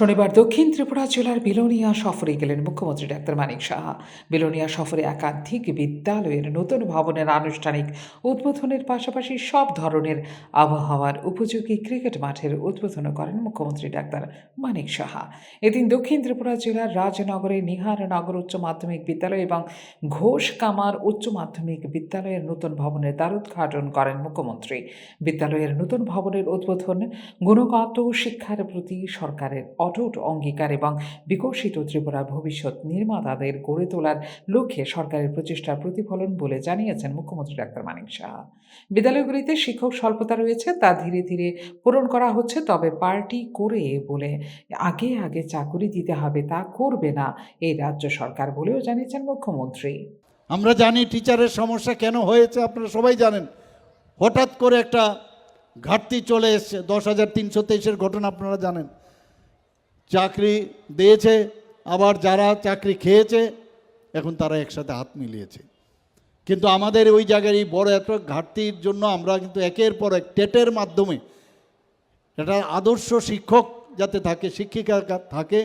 শনিবার দক্ষিণ ত্রিপুরা জেলার বিলোনিয়া সফরে গেলেন মুখ্যমন্ত্রী ডাক্তার মানিক সাহা। বিলোনিয়া সফরে একাধিক বিদ্যালয়ের নতুন ভবনের আনুষ্ঠানিক উদ্বোধনের পাশাপাশি সব ধরনের আবহাওয়ার উপযোগী ক্রিকেট মাঠের উদ্বোধন করেন মুখ্যমন্ত্রী ডাক্তার মানিক সাহা। এদিন দক্ষিণ ত্রিপুরা জেলার রাজনগরে নিহারনগর উচ্চ মাধ্যমিক বিদ্যালয় এবং ঘোষ কামার উচ্চ মাধ্যমিক বিদ্যালয়ের নতুন ভবনের দ্বারোদ্ঘাটন করেন মুখ্যমন্ত্রী। বিদ্যালয়ের নতুন ভবনের উদ্বোধন গুণগত শিক্ষার প্রতি সরকারের অটুট অঙ্গীকার এবং বিকশিত ত্রিপুরার ভবিষ্যৎ নির্মাতাদের গড়ে তোলার লক্ষ্যে সরকারের প্রচেষ্টার প্রতিফলন বলে জানিয়েছেন মুখ্যমন্ত্রী ডাক্তার মানিক শাহ বিদ্যালয়গুলিতে শিক্ষক স্বল্পতা রয়েছে, তা ধীরে ধীরে পূরণ করা হচ্ছে, তবে পার্টি করে বলে আগে আগে চাকুরি দিতে হবে, তা করবে না এই রাজ্য সরকার বলেও জানিয়েছেন মুখ্যমন্ত্রী। আমরা জানি টিচারের সমস্যা কেন হয়েছে, আপনারা সবাই জানেন। হঠাৎ করে একটা ঘাটতি চলে এসছে, দশ হাজার তিনশো তেইশের ঘটনা আপনারা জানেন। চাকরি দিয়েছে, আবার যারা চাকরি খেয়েছে, এখন তারা একসাথে হাত মিলিয়েছে। কিন্তু আমাদের ওই জায়গায় এই বড় এত ঘাটতির জন্য আমরা কিন্তু একের পর এক টেটের মাধ্যমে একটা আদর্শ শিক্ষক যাতে থাকে, শিক্ষিকা থাকে,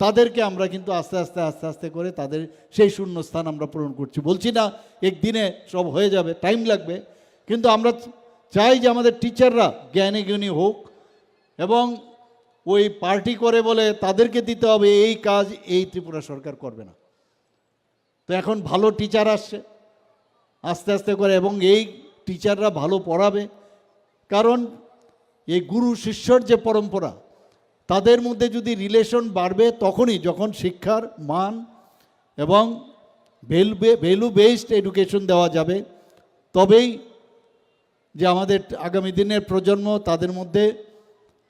তাদেরকে আমরা কিন্তু আস্তে আস্তে আস্তে আস্তে করে তাদের সেই শূন্য স্থান আমরা পূরণ করছি। বলছি না, একদিনে সব হয়ে যাবে টাইম লাগবে, কিন্তু আমরা চাই যে আমাদের টিচাররা জ্ঞানী জ্ঞানী হোক এবং ওই পার্টি করে বলে তাদেরকে দিতে হবে, এই কাজ এই ত্রিপুরা সরকার করবে না। তো এখন ভালো টিচার আসছে, আস্তে আস্তে করে এবং এই টিচাররা ভালো পড়াবে। কারণ এই গুরু শিষ্যর যে পরম্পরা, তাদের মধ্যে যদি রিলেশন বাড়বে তখনই যখন শিক্ষার মান এবং ভ্যালু ভ্যালু বেসড এডুকেশন দেওয়া যাবে, তবেই যে আমাদের আগামী দিনের প্রজন্ম তাদের মধ্যে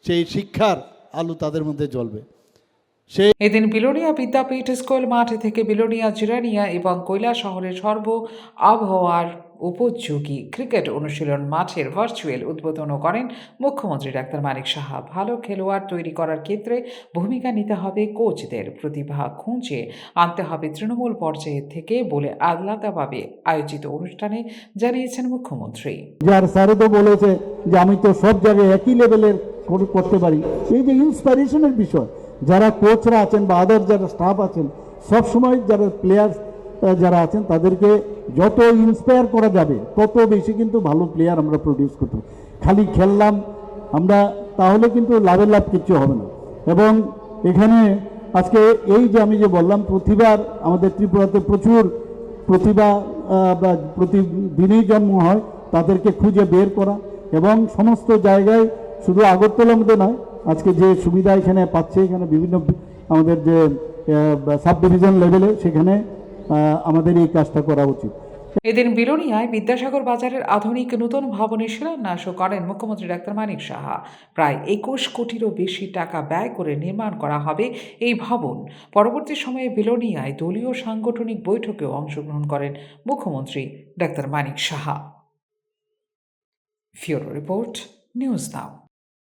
সেই শিক্ষার আলু তাদের মধ্যে জ্বলবে। এদিন বিলোনিয়া বিদ্যাপীঠ স্কুল মাঠ থেকে বিলোনিয়া জিরানিয়া এবং কৈলা শহরের সর্ব আবহাওয়ার উপযোগী ক্রিকেট অনুশীলন মাঠের ভার্চুয়াল উদ্বোধনও করেন মুখ্যমন্ত্রী ডাক্তার মানিক সাহা। ভালো খেলোয়াড় তৈরি করার ক্ষেত্রে ভূমিকা নিতে হবে কোচদের। প্রতিভা খুঁজে আনতে হবে তৃণমূল পর্যায়ে থেকে বলে আলাদাভাবে আয়োজিত অনুষ্ঠানে জানিয়েছেন মুখ্যমন্ত্রী। যার স্যারে তো বলেছে যে আমি তো সব জায়গায় একই লেভেলের কর- করতে পারি। এই যে ইন্সপিরেশনের বিষয়, যারা কোচরা আছেন বা আদার যারা স্টাফ আছেন সব সময় যারা প্লেয়ার যারা আছেন, তাদেরকে যত ইন্সপায়ার করা যাবে, তত বেশি কিন্তু ভালো প্লেয়ার আমরা প্রডিউস করতে খালি খেললাম আমরা, তাহলে কিন্তু লাভের লাভ কিচ্ছু হবে না। এবং এখানে আজকে এই যে আমি যে বললাম, প্রতিবার আমাদের ত্রিপুরাতে প্রচুর প্রতিভা বা প্রতিদিনই জন্ম হয়, তাদেরকে খুঁজে বের করা এবং সমস্ত জায়গায় শুধু আগরতলার মধ্যে নয়, আজকে যে সুবিধা এখানে পাচ্ছে, এখানে বিভিন্ন আমাদের যে সাব ডিভিশন লেভেলে সেখানে আমাদের এই কাজটা করা উচিত। এদিন বিলোনিয়ায় বিদ্যাসাগর বাজারের আধুনিক নতুন ভবনের শিলান্যাসও করেন মুখ্যমন্ত্রী ডাক্তার মানিক সাহা। প্রায় একুশ কোটিরও বেশি টাকা ব্যয় করে নির্মাণ করা হবে এই ভবন। পরবর্তী সময়ে বিলোনিয়ায় দলীয় সাংগঠনিক বৈঠকেও অংশগ্রহণ করেন মুখ্যমন্ত্রী ডাক্তার মানিক সাহা। ফিওরো রিপোর্ট, নিউজ নাও।